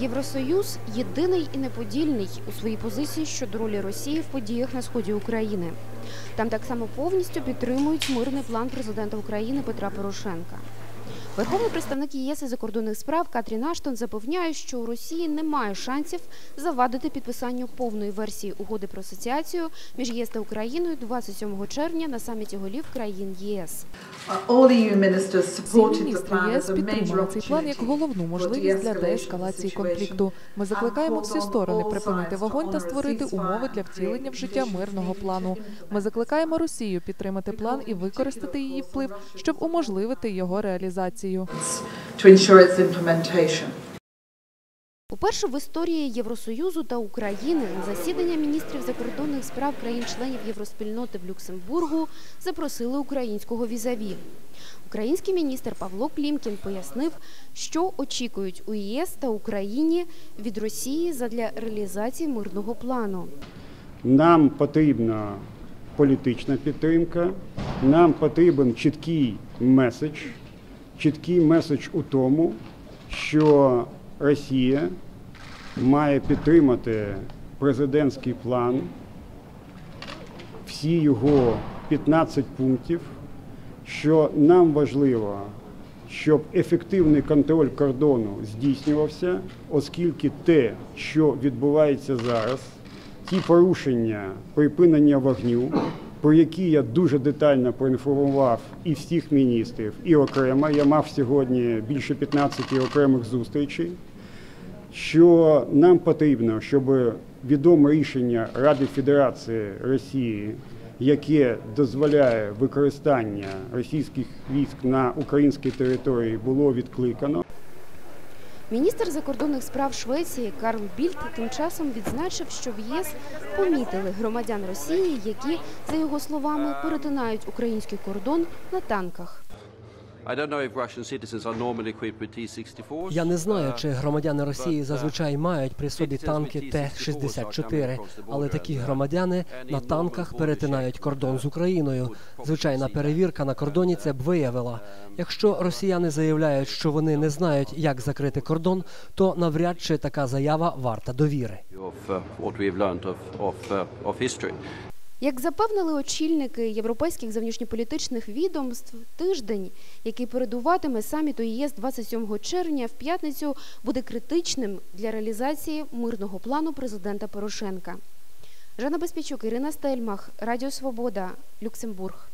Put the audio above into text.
Євросоюз єдиний і неподільний у своїй позиції щодо ролі Росії в подіях на сході України. Там так само повністю підтримують мирний план президента України Петра Порошенка. Верховний представник ЄС закордонних справ Катрін Аштон запевняє, що у Росії немає шансів завадити підписанню повної версії угоди про асоціацію між ЄС та Україною 27 червня на саміті голів країн ЄС. Всі міністри ЄС підтримали цей план як головну можливість для деескалації конфлікту. Ми закликаємо всі сторони припинити вогонь та створити умови для втілення в життя мирного плану. Ми закликаємо Росію підтримати план і використати її вплив, щоб уможливити його реалізацію. To ensure its implementation. Уперше в історії Євросоюзу та України на засідання міністрів закордонних справ країн-членів Євроспільноти в Люксембургу запросили українського візаві. Український міністр Павло Клімкін пояснив, що очікують у ЄС та Україні від Росії задля реалізації мирного плану. Нам потрібна політична підтримка, нам потрібен чіткий меседж, чіткий меседж у тому, що Росія має підтримати президентський план, всі його 15 пунктів, що нам важливо, щоб ефективний контроль кордону здійснювався, оскільки те, що відбувається зараз, ті порушення припинення вогню, про які я дуже детально проінформував і всіх міністрів, і окремо. Я мав сьогодні більше 15 окремих зустрічей. Що нам потрібно, щоб відоме рішення Ради Федерації Росії, яке дозволяє використання російських військ на українській території, було відкликано. Міністр закордонних справ Швеції Карл Більд тим часом відзначив, що в ЄС помітили громадян Росії, які, за його словами, перетинають український кордон на танках. Я не знаю, чи громадяни Росії uh, зазвичай мають при собі танки with T-64s Т-64, coming across the але такі uh, громадяни на танках перетинають кордон з uh, Україною. Звичайна перевірка на кордоні це б виявила. Якщо росіяни заявляють, що вони не знають, як закрити кордон, то навряд чи така заява варта довіри. Як запевнили очільники європейських зовнішньополітичних відомств, тиждень, який передуватиме саміту ЄС 27 червня в п'ятницю, буде критичним для реалізації мирного плану президента Порошенка. Жанна Безпічук, Ірина Стельмах, Радіо Свобода, Люксембург.